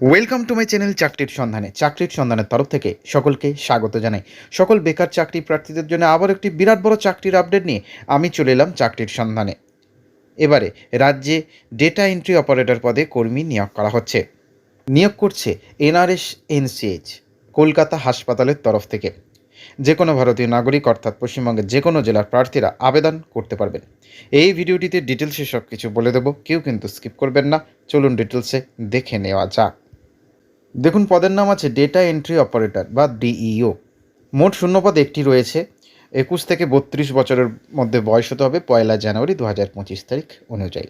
Welcome to my channel চাকরির সন্ধানে চাকরির সন্ধানের তরফ থেকে সকলকে স্বাগত জানাই। সকল বেকার চাকরি প্রার্থীদের জন্য আবার একটি বিরাট বড় চাকরির আপডেট নিয়ে আমি চলে এলাম চাকরির সন্ধানে এবারে রাজ্যে ডেটা এন্ট্রি অপারেটর পদে কর্মী নিয়োগ করা হচ্ছে। নিয়োগ করছে এনআরএস, এনসিএইচ, কলকাতা হাসপাতালের তরফ থেকে। যে কোনো ভারতীয় নাগরিক, অর্থাৎ পশ্চিমবঙ্গের যে কোনো জেলার প্রার্থীরা আবেদন করতে পারবেন। এই ভিডিওটিতে ডিটেলসে সব কিছু বলে দেবো, কেউ কিন্তু স্কিপ করবেন না। চলুন ডিটেলসে দেখে নেওয়া যাক। দেখুন, পদের নাম আছে ডেটা এন্ট্রি অপারেটর বা ডিইও মোট শূন্যপদ একটি রয়েছে। একুশ থেকে বত্রিশ বছরের মধ্যে বয়স হতে হবে পয়লা জানুয়ারি দু হাজার পঁচিশ তারিখ অনুযায়ী।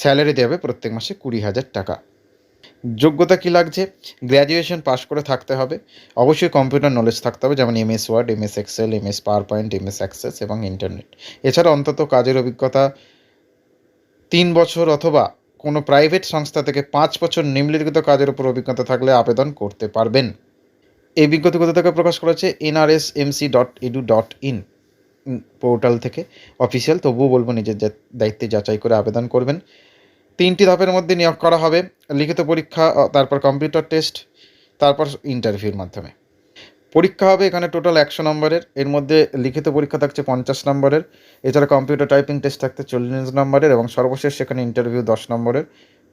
স্যালারি দেওয়া হবে প্রত্যেক মাসে কুড়ি হাজার টাকা। যোগ্যতা কী লাগছে? গ্র্যাজুয়েশন পাস করে থাকতে হবে। অবশ্যই কম্পিউটার নলেজ থাকতে হবে, যেমন MS word MS excel M S power point MS access এবং ইন্টারনেট এছাড়া অন্তত কাজের অভিজ্ঞতা তিন বছর অথবা কোনো প্রাইভেট সংস্থা থেকে পাঁচ বছর নিম্নলিখিত কাজের উপর অভিজ্ঞতা থাকলে আবেদন করতে পারবেন। এই বিজ্ঞপ্তি কোথা থেকে প্রকাশ করেছে? NRS MC dot edu dot in portal থেকে অফিসিয়াল। তবুও বলব নিজের দায়িত্বে যাচাই করে আবেদন করবেন। তিনটি ধাপের মধ্যে নিয়োগ করা হবে। লিখিত পরীক্ষা তারপর কম্পিউটার টেস্ট তারপর ইন্টারভিউর মাধ্যমে। পরীক্ষা হবে এখানে টোটাল একশো নম্বরের। এর মধ্যে লিখিত পরীক্ষা থাকছে পঞ্চাশ নম্বরের। এছাড়া কম্পিউটার টাইপিং টেস্ট থাকছে চল্লিশ নম্বরের এবং সর্বশেষ সেখানে ইন্টারভিউ দশ নম্বরের।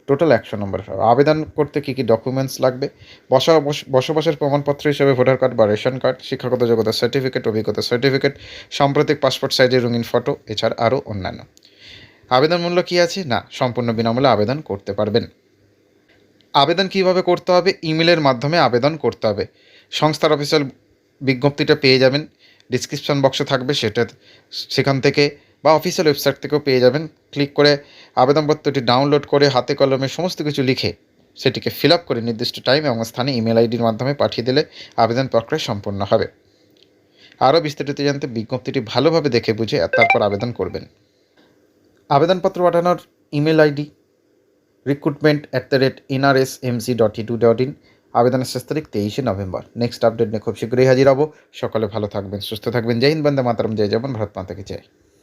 টোটাল একশো নম্বরের। হবে আবেদন করতে কী কী ডকুমেন্টস লাগবে? বসা বসবাসের প্রমাণপত্র হিসেবে ভোটার কার্ড বা রেশন কার্ড শিক্ষাগত যোগ্যতা সার্টিফিকেট অভিজ্ঞতা সার্টিফিকেট সাম্প্রতিক পাসপোর্ট সাইজের রঙিন ফটো এছাড়া আরও অন্যান্য। আবেদন মূল্য কী আছে? না, সম্পূর্ণ বিনামূল্যে আবেদন করতে পারবেন। আবেদন কীভাবে করতে হবে? ইমেলের মাধ্যমে আবেদন করতে হবে। সংস্থার অফিসিয়াল বিজ্ঞপ্তিটা পেয়ে যাবেন। ডিসক্রিপশন বক্সে থাকবে সেটা সেখান থেকে বা অফিসিয়াল ওয়েবসাইট থেকেও পেয়ে যাবেন। ক্লিক করে আবেদনপত্রটি ডাউনলোড করে হাতে কলমে সমস্ত কিছু লিখে সেটিকে ফিল আপ করে নির্দিষ্ট টাইম এবং স্থানে ইমেল আইডির মাধ্যমে পাঠিয়ে দিলে আবেদন প্রক্রিয়া সম্পন্ন হবে। আরও বিস্তারিত জানতে বিজ্ঞপ্তিটি ভালোভাবে দেখে বুঝে তারপর আবেদন করবেন। আবেদনপত্র পাঠানোর email ID recruitment at the rate NRS MC dot edu dot in আবেদনের শেষ তারিখ তেইশে নভেম্বর। নেক্সট আপডেট নিয়ে খুব শীঘ্রই হাজির হব। সকালে ভালো থাকবেন, সুস্থ থাকবেন। জয় হিন্দ, বন্দে মাতারম। জয় যেমন ভারত মাতাকে চাই